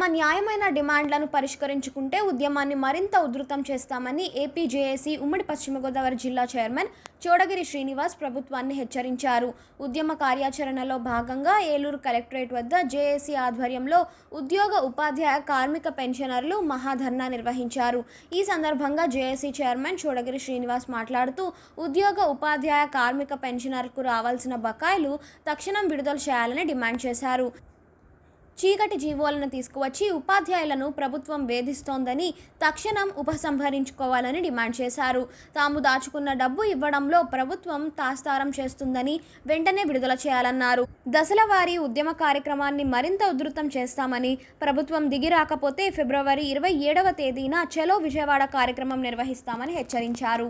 తమ న్యాయమైన డిమాండ్లను పరిష్కరించుకుంటే ఉద్యమాన్ని మరింత ఉధృతం చేస్తామని ఏపీజేఏసీ ఉమ్మడి పశ్చిమ గోదావరి జిల్లా చైర్మన్ చోడగిరి శ్రీనివాస్ ప్రభుత్వాన్ని హెచ్చరించారు. ఉద్యమ కార్యాచరణలో భాగంగా ఏలూరు కలెక్టరేట్ వద్ద జేఏసీ ఆధ్వర్యంలో ఉద్యోగ ఉపాధ్యాయ కార్మిక పెన్షనర్లు మహాధర్నా నిర్వహించారు. ఈ సందర్భంగా జేఏసీ చైర్మన్ చోడగిరి శ్రీనివాస్ మాట్లాడుతూ ఉద్యోగ ఉపాధ్యాయ కార్మిక పెన్షనర్కు రావాల్సిన బకాయిలు తక్షణం విడుదల చేయాలని డిమాండ్ చేశారు. చీకటి జీవోలను తీసుకువచ్చి ఉపాధ్యాయులను ప్రభుత్వం వేధిస్తోందని తక్షణం ఉపసంహరించుకోవాలని డిమాండ్ చేశారు. తాము దాచుకున్న డబ్బు ఇవ్వడంలో ప్రభుత్వం తాస్తారం చేస్తుందని వెంటనే విడుదల చేయాలన్నారు. దశల వారీ ఉద్యమ కార్యక్రమాన్ని మరింత ఉధృతం చేస్తామని ప్రభుత్వం దిగి రాకపోతే ఫిబ్రవరి ఇరవై ఏడవ తేదీన చలో విజయవాడ కార్యక్రమం నిర్వహిస్తామని హెచ్చరించారు.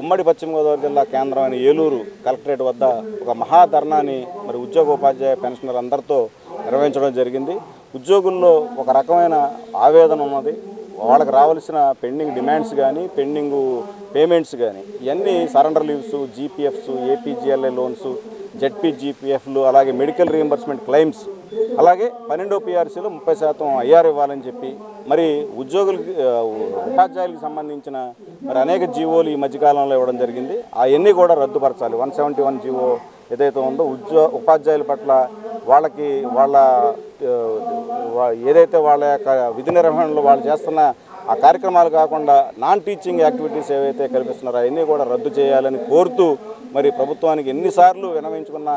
ఉమ్మడి పశ్చిమ గోదావరి జిల్లా కేంద్రమైన ఏలూరు కలెక్టరేట్ వద్ద ఒక మహాధర్నాని మరి ఉద్యోగోపాధ్యాయ పెన్షనర్ అందరితో నిర్వహించడం జరిగింది. ఉద్యోగుల్లో ఒక రకమైన ఆవేదన ఉన్నది. వాళ్ళకి రావాల్సిన పెండింగ్ డిమాండ్స్ కానీ పెండింగ్ పేమెంట్స్ కానీ ఇవన్నీ surrender leaves GPFs APGLI loans ZP జీపీఎఫ్లు అలాగే మెడికల్ రీఎంబర్స్మెంట్ క్లెయిమ్స్ అలాగే పన్నెండో పీఆర్సీలో ముప్పై శాతం ఐఆర్ ఇవ్వాలని చెప్పి మరి ఉద్యోగులకి ఉపాధ్యాయులకు సంబంధించిన మరి అనేక జీవోలు ఈ మధ్యకాలంలో ఇవ్వడం జరిగింది. అవన్నీ కూడా రద్దుపరచాలి. వన్ సెవెంటీ వన్ జీవో ఏదైతే ఉందో ఉద్యో ఉపాధ్యాయుల పట్ల వాళ్ళకి వాళ్ళ ఏదైతే వాళ్ళ యొక్క విధి నిర్వహణలో వాళ్ళు చేస్తున్న ఆ కార్యక్రమాలు కాకుండా నాన్ టీచింగ్ యాక్టివిటీస్ ఏవైతే కల్పిస్తున్నారో అవన్నీ కూడా రద్దు చేయాలని కోరుతూ మరి ప్రభుత్వానికి ఎన్నిసార్లు వినవించుకున్న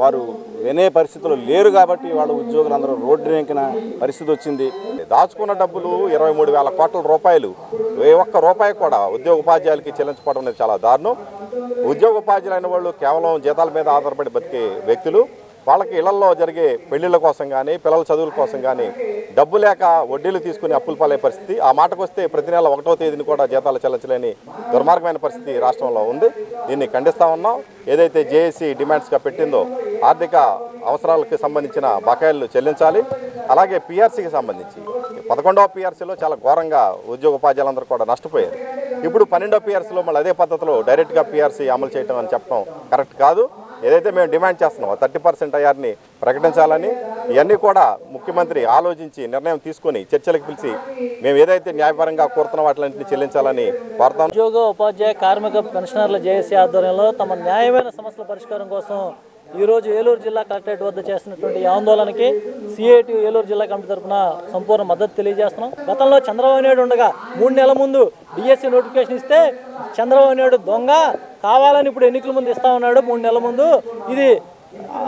వారు వినే పరిస్థితులు లేరు కాబట్టి వాళ్ళ ఉద్యోగులందరూ రోడ్డు రేంకిన పరిస్థితి వచ్చింది. దాచుకున్న డబ్బులు ఇరవై మూడు వేల కోట్ల రూపాయలు ఏ ఒక్క రూపాయి కూడా ఉద్యోగ ఉపాధ్యాయులకి చెల్లించకపోవడం అనేది చాలా దారుణం. ఉద్యోగ ఉపాధ్యాయులు అయిన వాళ్ళు కేవలం జీతాల మీద ఆధారపడి బతికే వ్యక్తులు వాళ్ళకి ఇళ్ళలో జరిగే పెళ్ళిళ్ళ కోసం కానీ పిల్లల చదువుల కోసం కానీ డబ్బు లేక వడ్డీలు తీసుకుని అప్పులు పాలే పరిస్థితి ఆ మాటకు వస్తే ప్రతి నెల ఒకటో తేదీని కూడా జీతాలు చెల్లించలేని దుర్మార్గమైన పరిస్థితి రాష్ట్రంలో ఉంది. దీన్ని ఖండిస్తా ఉన్నాం. ఏదైతే జేఏసీ డిమాండ్స్గా పెట్టిందో ఆర్థిక అవసరాలకు సంబంధించిన బకాయిలు చెల్లించాలి. అలాగే పిఆర్సీకి సంబంధించి పదకొండవ పిఆర్సీలో చాలా ఘోరంగా ఉద్యోగ ఉపాధ్యాయులందరూ కూడా నష్టపోయారు. ఇప్పుడు పన్నెండో పీఆర్సీలో మళ్ళీ అదే పద్ధతిలో డైరెక్ట్గా పీఆర్సీ అమలు చేయడం అని చెప్పడం కరెక్ట్ కాదు. ఏదైతే మేము డిమాండ్ చేస్తున్నామో థర్టీ పర్సెంట్ అయ్యారిని ప్రకటించాలని ఇవన్నీ కూడా ముఖ్యమంత్రి ఆలోచించి నిర్ణయం తీసుకొని చర్చలకు పిలిచి మేము ఏదైతే న్యాయపరంగా కోరుతున్న వాటిని చెల్లించాలని కోరుతాం ఉద్యోగ ఉపాధ్యాయ కార్మిక పెన్షనర్ల జేఏసీ ఆధ్వర్యంలో తమ న్యాయమైన సమస్యల పరిష్కారం కోసం ఈరోజు ఏలూరు జిల్లా కలెక్టరేట్ వద్ద చేసినటువంటి ఆందోళనకి సిఐటి ఏలూరు జిల్లా కమిటీ తరఫున సంపూర్ణ మద్దతు తెలియజేస్తున్నాం. గతంలో చంద్రబాబు నాయుడు ఉండగా మూడు నెలల ముందు డిఎస్సి నోటిఫికేషన్ ఇస్తే చంద్రబాబు నాయుడు దొంగ. కావాలని ఇప్పుడు ఎన్నికల ముందు ఇస్తా ఉన్నాడు మూడు నెలల ముందు. ఇది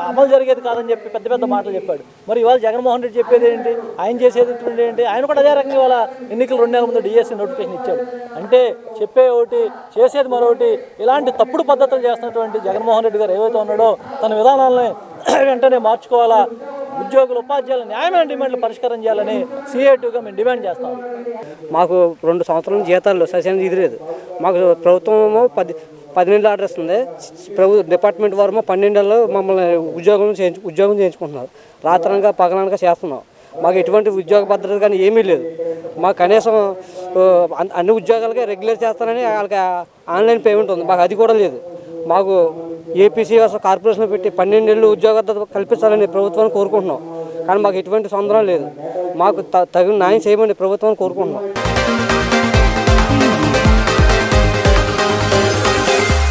అమలు జరిగేది కాదని చెప్పి పెద్ద పెద్ద మాటలు చెప్పాడు. మరి ఇవాళ జగన్మోహన్ రెడ్డి చెప్పేది ఏంటి? ఆయన చేసేది ఏంటి? ఆయన కూడా అదే రకంగా ఇవాళ ఎన్నికలు రెండు నెలల ముందు డిఎస్సి నోటిఫికేషన్ ఇచ్చాడు. అంటే చెప్పే ఒకటి చేసేది మరొకటి ఇలాంటి తప్పుడు పద్ధతులు చేస్తున్నటువంటి జగన్మోహన్ రెడ్డి గారు ఏవైతే ఉన్నాడో తన విధానాలని వెంటనే మార్చుకోవాలా? ఉద్యోగులు ఉపాధ్యాయుల న్యాయమైన డిమాండ్లు పరిష్కారం చేయాలని సిఐటిగా మేము డిమాండ్ చేస్తాం. మాకు రెండు సంవత్సరాల జీతాలు సశాన్ని ఇది లేదు మాకు ప్రభుత్వము పది పదిహేను ఆర్డర్ ఇస్తుంది ప్రభు డిపార్ట్మెంట్ వారు పన్నెండేళ్ళు మమ్మల్ని ఉద్యోగం చేయించు ఉద్యోగం చేయించుకుంటున్నారు. రాత్రనగా పగలనగా చేస్తున్నాం. మాకు ఎటువంటి ఉద్యోగ భద్రత కానీ ఏమీ లేదు. మాకు కనీసం అన్ని ఉద్యోగాలకే రెగ్యులర్ చేస్తానని వాళ్ళకి ఆన్లైన్ పేమెంట్ ఉంది. మాకు అది కూడా లేదు. మాకు ఏపీసీ కార్పొరేషన్ పెట్టి పన్నెండేళ్ళు ఉద్యోగత భద్రత కల్పించాలని ప్రభుత్వాన్ని కోరుకుంటున్నాం. కానీ మాకు ఎటువంటి సందరం లేదు. మాకు త- తగిన న్యాయం చేయమని ప్రభుత్వాన్ని కోరుకుంటున్నాం.